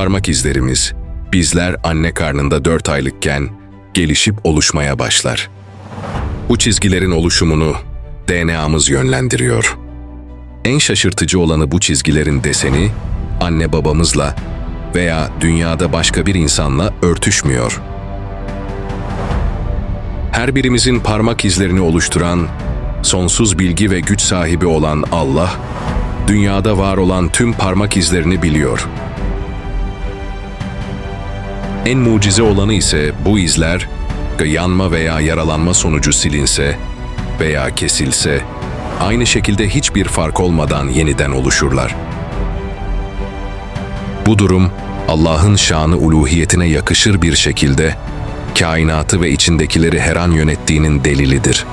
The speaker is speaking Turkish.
parmak izlerimiz, bizler anne karnında 4 aylıkken gelişip oluşmaya başlar. Bu çizgilerin oluşumunu DNA'mız yönlendiriyor. En şaşırtıcı olanı bu çizgilerin deseni anne babamızla veya dünyada başka bir insanla örtüşmüyor. Her birimizin parmak izlerini oluşturan, sonsuz bilgi ve güç sahibi olan Allah, dünyada var olan tüm parmak izlerini biliyor. En mucize olanı ise bu izler, yanma veya yaralanma sonucu silinse veya kesilse, aynı şekilde hiçbir fark olmadan yeniden oluşurlar. Bu durum, Allah'ın şanı uluhiyetine yakışır bir şekilde, kainatı ve içindekileri her an yönettiğinin delilidir.